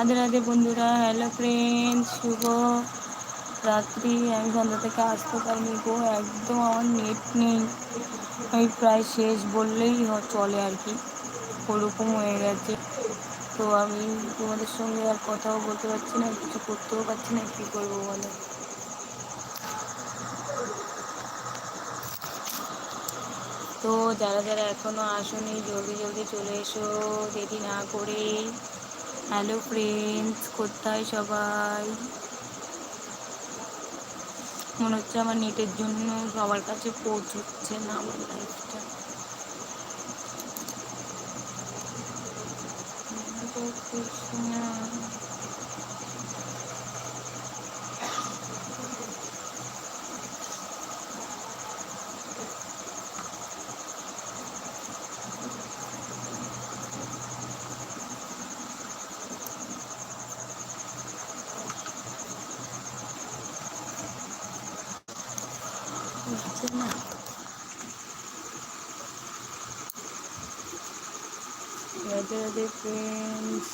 রাধে রাধে বন্ধুরা hello friend শুভ রাত্রি। আমি সন্ধ্যা থেকে আসতে পারিনি গো, একদম আমার নেট নেই। আমি প্রায় শেষ বললেই চলে আর কি। ওরকম হয়ে গেছে। তো আমি তোমাদের সঙ্গে আর কথাও বলতে পারছি না, কিছু করতেও পারছি না, কী করব বলো? তো যারা যারা এখনও আসোনি, জলদি জলদি চলে এসো, দেরি না করে। হ্যালো ফ্রেন্ডস কোথায় সবাই। মনে হচ্ছে আমার নেটের জন্য সবার কাছে পৌঁছচ্ছে না আমার লাইফটা হচ্ছে না রাধে রাধে ফ্রেন্ডস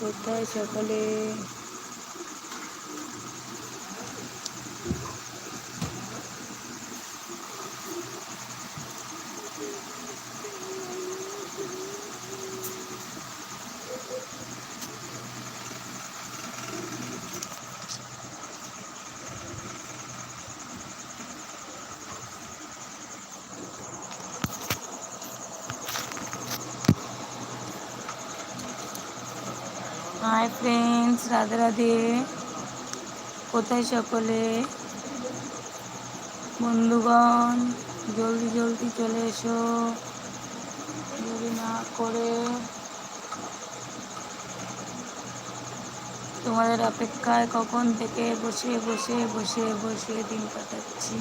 কোথায় সকালে? ফ্রেন্ডস রাধে রাধে কোথায় সকলে? বন্ধুগণ, জলদি জলদি চলে এসো। দেরি না করে। তোমাদের অপেক্ষায় কখন থেকে বসে বসে বসে বসে দিন কাটাচ্ছি।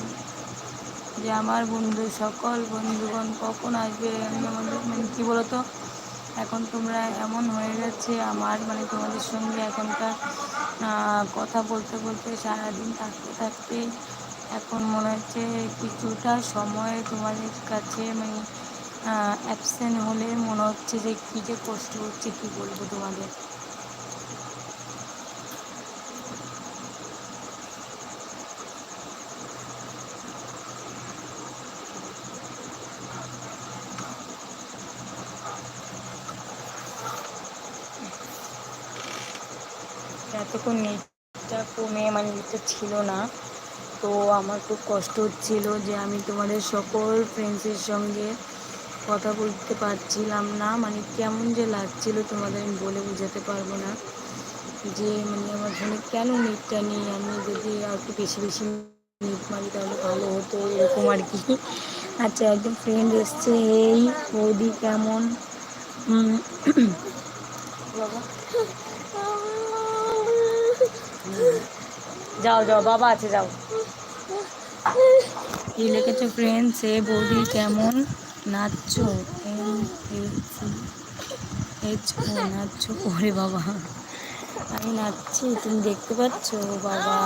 যে আমার বন্ধু, সকল বন্ধুগণ কখন আসবে? আমি আমাদের মানে কী বলতো? এখন তোমরা এমন হয়ে গেছে আমার মানে তোমাদের সঙ্গে এখনকার কথা বলতে বলতে সারাদিন থাকতে থাকতে এখন মনে হচ্ছে কিছুটা সময় তোমাদের কাছে মানে অ্যাবসেন্ট হলে মনে হচ্ছে যে কী যে কষ্ট হচ্ছে কী বলব তোমাদের। এতক্ষণ নেটটা কমে মানে নেটটা ছিল না। তো আমার খুব কষ্ট হচ্ছিল যে আমি তোমাদের সকল ফ্রেন্ডসের সঙ্গে কথা বলতে পারছিলাম না। মানে কেমন যে লাগছিল তোমাদের আমি বলে বোঝাতে পারব না। যে মানে আমার ফোনে কেন নেটটা নেই? আমি যদি আর একটু বেশি বেশি নেট মারি তাহলে ভালো হতো, এরকম আর কি। আচ্ছা একজন ফ্রেন্ড এসছে, এই বৌদি কেমন? বাবা। যাও যাও বাবা আছে যাও। কি লিখেছো ফ্রেন্ড সে বৌদি কেমন? নাচছো? এম এইচ ও নাচছো? ওরে বাবা। আমি নাচছি তুমি দেখতে পাচ্ছ? বাবা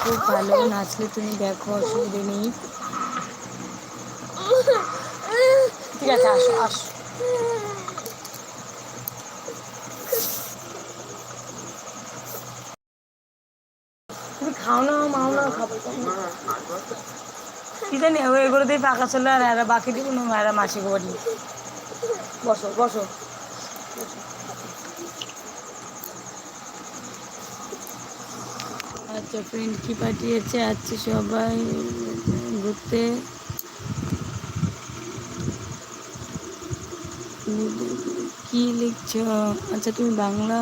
খুব ভালো। নাচলে তুমি দেখো অসুবিধে নেই। ঠিক আছে আসো আসো তুমি খাও না মাও না খাব জানি এগুলো দিয়ে পাকা চলে আর এরা বাকি দিব না এরা মাসি বাড়ি বসো বসো। আচ্ছা ফ্রেন্ড কি পাঠিয়েছে? আজকে সবাই ঘুরতে? কি লিখছো? আচ্ছা তুমি বাংলা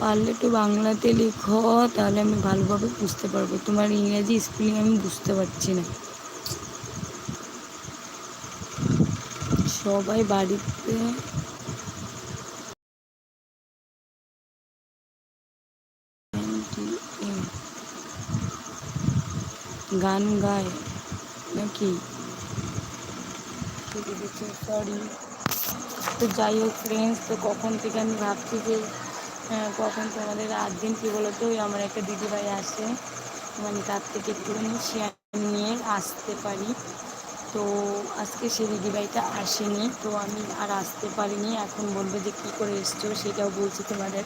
পারলে একটু বাংলাতে লিখো, তাহলে আমি ভালোভাবে বুঝতে পারব। তোমার ইংরেজি স্পেলিং আমি বুঝতে পারছি না। সবাই বাড়িতে। গান গায় নাকি? সরি তো যাই হোক ফ্রেন্ডস তো কখন থেকে আমি ভাবছি যে হ্যাঁ কখন তোমাদের রাত দিন কী বলো তো আমার একটা দিদিভাই আসে। মানে তার থেকে একটুখানি শেয়ার নিয়ে আসতে পারি। তো আজকে সেই দিদিভাইটা আসেনি, তো আমি আর আসতে পারিনি। এখন বলব যে কী করে এসছো সেটাও বলছি তোমাদের।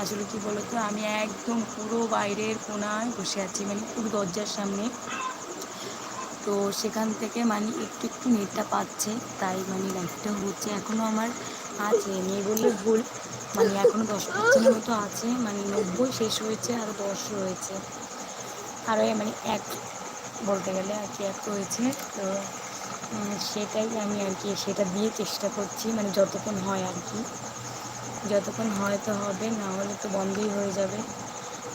আসলে কী বলো তো আমি একদম পুরো বাইরের কোনায় বসে আছি মানে পুরো দরজার সামনে। তো সেখান থেকে মানে একটু একটু নেটটা পাচ্ছে, তাই মানে লাইফটা হচ্ছে। এখনও আমার আছে নেই বললে ভুল মানে এখনও দশ পার্সেন্টের মতো আছে মানে নব্বই শেষ হয়েছে আরও দশ রয়েছে। আরও মানে এক বলতে গেলে আর কি এক রয়েছে। তো সেটাই আমি আর কি সেটা দিয়ে চেষ্টা করছি মানে যতক্ষণ হয় আর কি। যতক্ষণ হয় তো হবে, না হলে তো বন্ধই হয়ে যাবে।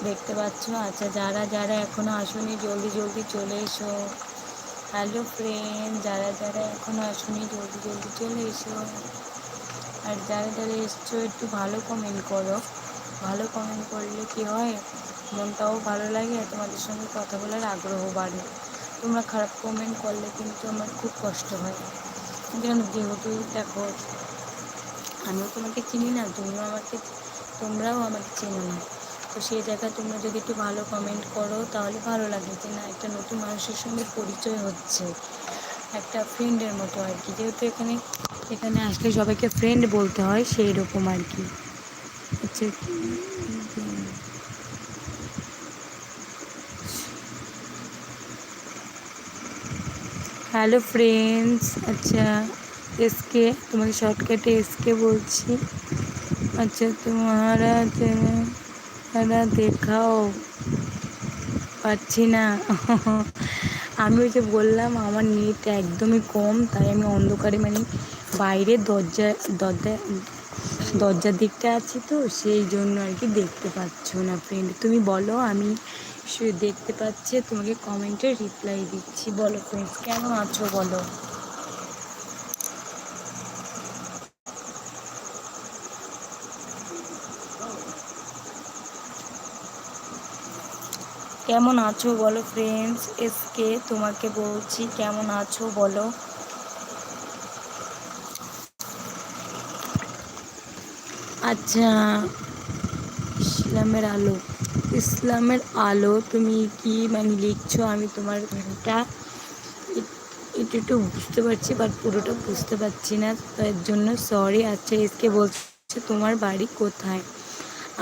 দেখতে পাচ্ছ? আচ্ছা যারা যারা এখনও আসুনি, জলদি জলদি চলে এসো। হ্যালো ফ্রেন্ড যারা যারা এখনও আসুনি, জলদি জলদি চলে এসো। আর যারা যারা এসছো, একটু ভালো কমেন্ট করো। ভালো কমেন্ট করলে কি হয়? মনটাও ভালো লাগে আর তোমাদের সঙ্গে কথা বলার আগ্রহ বাড়ে। তোমরা খারাপ কমেন্ট করলে কিন্তু আমার খুব কষ্ট হয়। যেন যেহেতু দেখো, আমিও তোমাকে চিনি না, তুমিও আমাকে, তোমরাও আমাকে চেনো না। তো সেই জায়গায় তোমরা যদি একটু ভালো কমেন্ট করো, তাহলে ভালো লাগে যে না, একটা নতুন মানুষের সঙ্গে পরিচয় হচ্ছে। একটা ফ্রেন্ডের মতো আর কি। যেহেতু এখানে এখানে আসলে সবাইকে ফ্রেন্ড বলতে হয় সেই রকম আর কি। হ্যালো ফ্রেন্ডস আচ্ছা এসকে তোমাকে শর্টকাটে এসকে বলছি। আচ্ছা তোমারা তারা দেখাও। পাচ্ছি না। আমি ওই যে বললাম, আমার নেট একদমই কম, তাই আমি অন্ধকারে মানে বাইরে দরজা দরজা দরজার দিকটা আছি তো, সেই জন্য আর কি দেখতে পাচ্ছ না ফ্রেন্ড তুমি বলো, আমি সে দেখতে পাচ্ছি, তোমাকে কমেন্টে রিপ্লাই দিচ্ছি। বলো ফ্রেন্ডস কেমন আছো বলো? কেমন আছো বলো ফ্রেন্ডস এসকে তোমাকে বলছি, কেমন আছো বলো? আচ্ছা ইসলামের আলো। ইসলামের আলো তুমি কি মানে লিখছো? আমি তোমার এটা একটু একটু বুঝতে পারছি বাট পুরোটা বুঝতে পারছি না তার জন্য সরি আচ্ছা এসকে বলছে, তোমার বাড়ি কোথায়?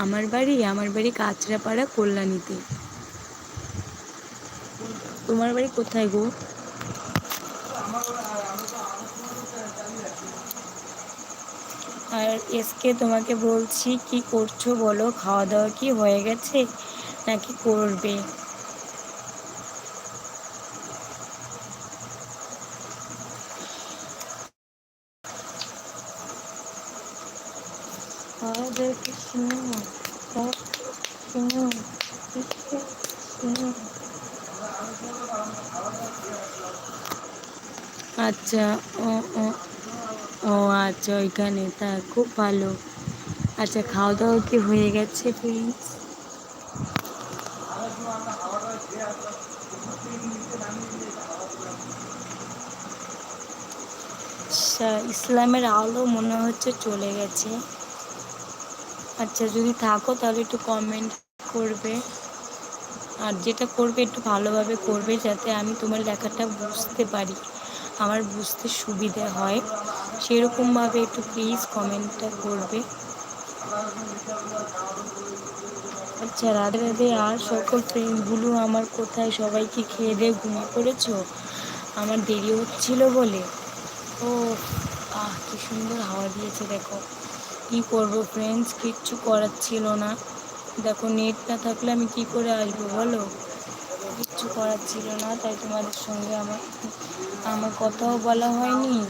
আমার বাড়ি আমার বাড়ি কাঁচরাপাড়া কল্যাণীতে। তোমার বাড়ি কোথায় গো? আর এসকে তোমাকে বলছি কি করছ বলো? খাওয়া দাওয়া কি হয়ে গেছে নাকি করবে? আচ্ছা ও ও ও আচ্ছা ওইখানে। তা খুব ভালো। আচ্ছা খাওয়া দাওয়া কি হয়ে গেছে প্লিজ আচ্ছা ইসলামের আলো মনে হচ্ছে চলে গেছে। আচ্ছা যদি থাকো তাহলে একটু কমেন্ট করবে। আর যেটা করবে একটু ভালোভাবে করবে, যাতে আমি তোমার লেখাটা বুঝতে পারি। আমার বুঝতে সুবিধে হয়। সেরকমভাবে একটু প্লিজ কমেন্টটা করবে। আচ্ছা রাধে রাধে আর সকল ফ্রেন্ডগুলো আমার কোথায়? সবাই কি খেয়ে দিয়ে ঘুমিয়ে পড়েছো? আমার দেরি হচ্ছিল বলে। ও আহ, কি সুন্দর হাওয়া দিয়েছে, দেখো। কি করব ফ্রেন্ডস কিচ্ছু করার ছিল না। দেখো নেট না থাকলে আমি কি করে আসব বলো? কিচ্ছু করার ছিল না, তাই তোমাদের সঙ্গে আমার আমার কথাও বলা হয়নি।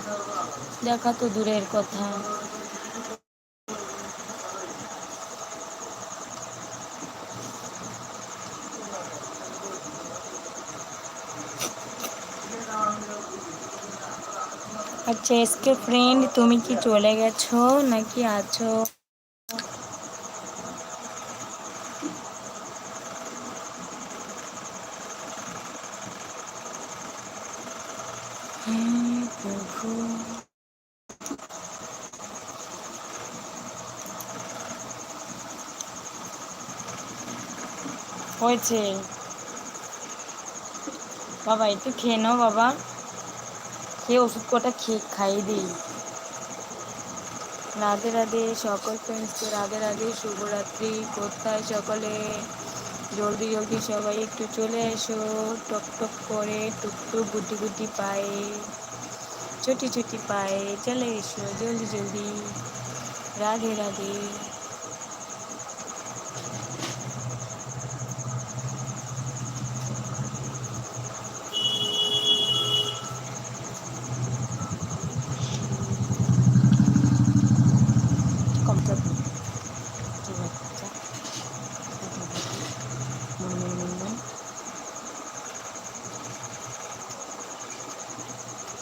দেখা তো দূরের কথা আচ্ছা এসকে ফ্রেন্ড তুমি কি চলে গেছো নাকি আছো হ্যাঁ প্রভু হয়েছে। বাবা, একটু খেয়ে নাও বাবা। খেয়ে ওষুধ কটা খেয়ে খাইয়ে দিই। রাধে রাধে, সকল ফ্রেন্ডসকে রাধে রাধে, শুভরাত্রি। কোথায় সকলে? জলদি জলদি সবাই একটু চলে এসো। টক টক করে টুকটুক গুটি গুটি পায়ে। ছোটি ছোটি পায়ে চলে এসো জলদি জলদি। রাধে রাধে।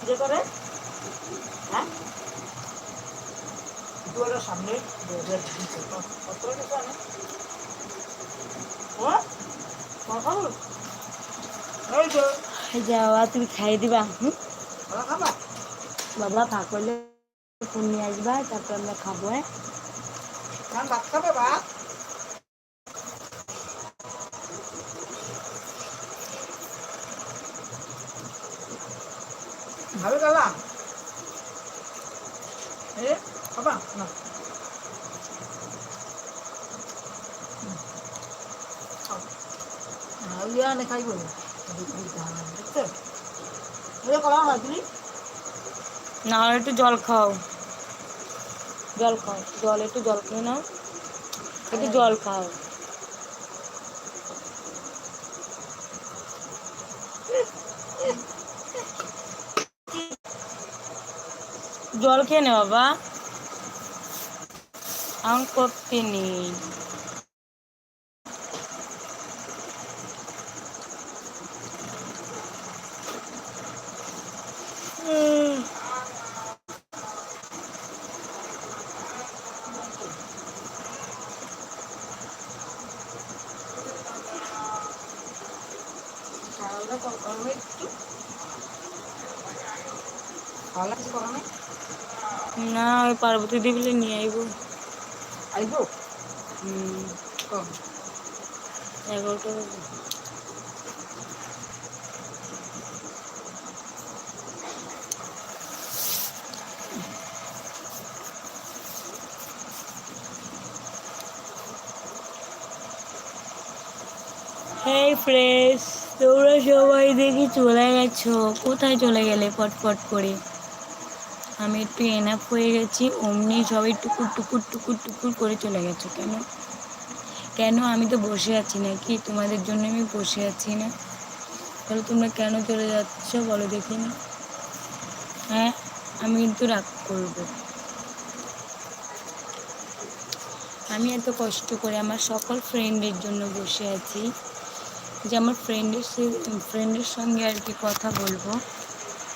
যে করে? হ্যাঁ? দুয়ারের সামনে কত কিছু আনে? ও খাব এই যে। যাওয়া তুমি খাইয়ে দিবা বাবা ফাঁক করলে ফোন নিয়ে আসবা তারপর আমরা খাব হ্যাঁ ভাত খাবে ভাত। ভাবে গেলাম এ খাবা না। খাইব। হয় তুমি না হলে একটু জল খাও। জল খাও জল একটু জল খেয়ে নাও। একটু জল খাও। জল খেয়ে নে বাবা। আমি করতে নেই। একটু। খাওয়া কিছু করো না ওই পার্বতী দেবীলে নিয়ে আইব। আইব? এগারোটা ফ্রেশ তোমরা সবাই দেখি চলে গেছো। কোথায় চলে গেলে পটপট করে? আমি একটু এনাফ হয়ে গেছি, অমনি সবাই টুকুর টুকুর টুকুর টুকুর করে চলে গেছো। কেন? কেন আমি তো বসে আছি না কি তোমাদের জন্য আমি বসে আছি না। তাহলে তোমরা কেন চলে যাচ্ছ বলো দেখিনি হ্যাঁ আমি কিন্তু রাগ করব। আমি এত কষ্ট করে আমার সকল ফ্রেন্ডের জন্য বসে আছি যে আমার ফ্রেন্ডের ফ্রেন্ডের সঙ্গে আর কি কথা বলব।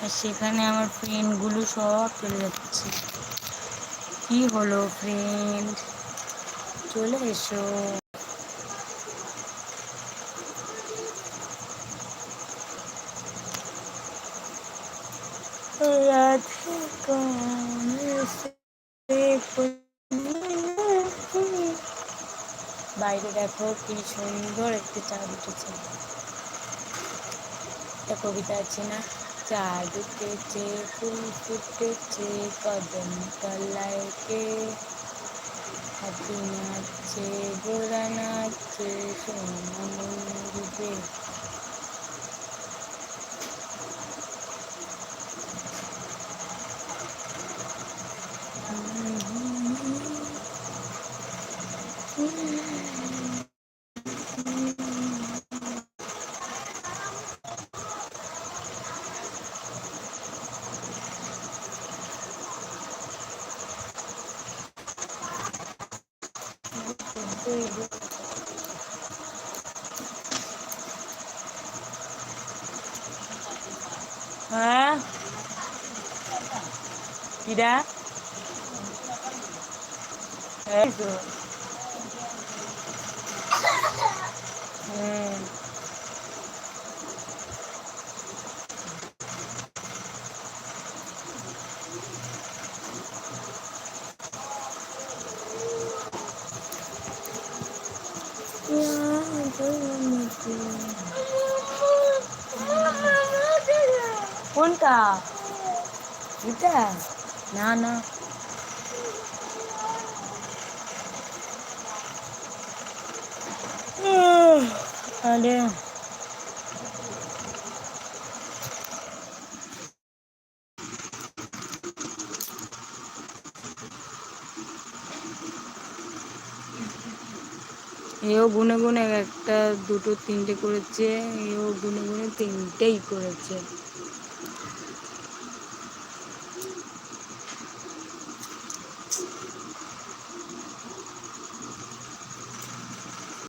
আর সেখানে আমার ফ্রেন্ডগুলো সব চলে যাচ্ছে। কি হলো ফ্রেন্ড চলে এসো। বাইরে দেখো কি সুন্দর একটি চাঁদ উঠেছে। একটা কবিতা আছে না? চাঁদ উঠেছে ফুল ফুটেছে কদম তলায় কে হাতি নাচছে গোড়া নাচছে সোনা মুরবে হ্যাঁ কিরা? এই তো। কোনটা? এটা? না না এও গুনে গুনে একটা দুটো তিনটে করেছে এও গুনে গুনে তিনটেই করেছে।